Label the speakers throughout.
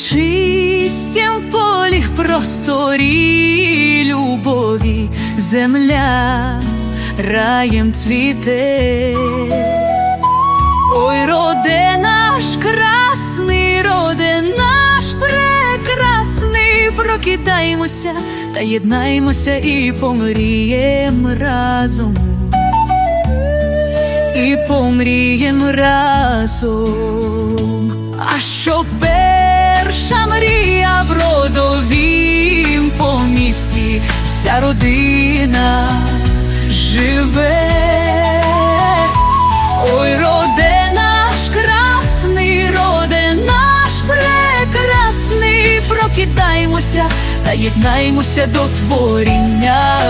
Speaker 1: чистім в полі просторі любові земля раєм цвіте, ой, роде наш красний, роде наш прекрасний, прокидаємося та єднаємося і помрієм разом, і помрієм разом. А що перша мрія в родовім помісті, вся родина живе. Ой, роде наш красний, роде наш прекрасний, прокидаймося та єднаймося до творіння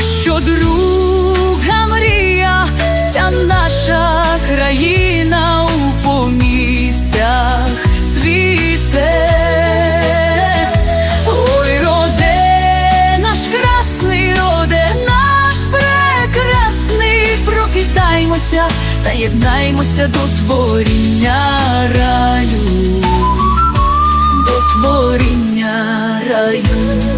Speaker 1: Що друга мрія, вся наша країна у помістях цвіте. Ой, роде наш красний, роде наш прекрасний, прокидаймося та єднаймося до творіння раю, до творіння раю.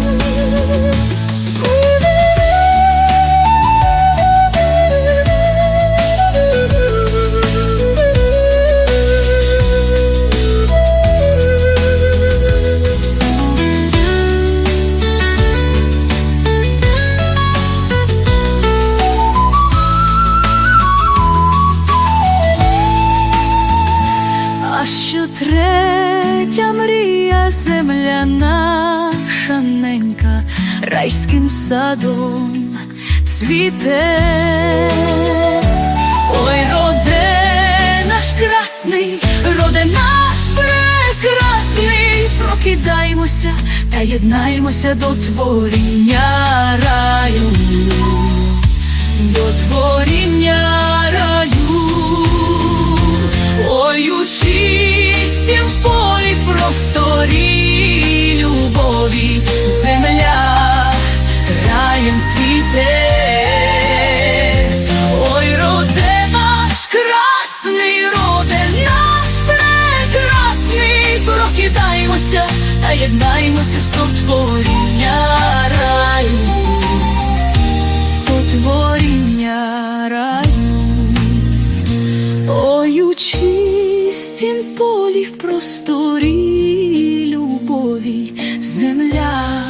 Speaker 1: Земля наша ненька, райським садом цвіте. Ой, роде наш красний, роде наш прекрасний, прокидаємося та єднаємося до творіння єднаймося в сотворіння раю, сотворіння раю. Ой, у чистім полі в просторі любові земля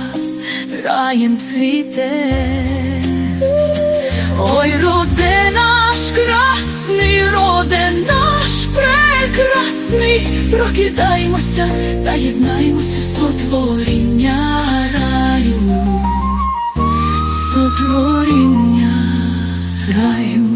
Speaker 1: раєм цвіте. Ой, роде наш красний, роде наш прекрасний, прокидаємося та єднаємося в сотворіння раю, сотворіння раю.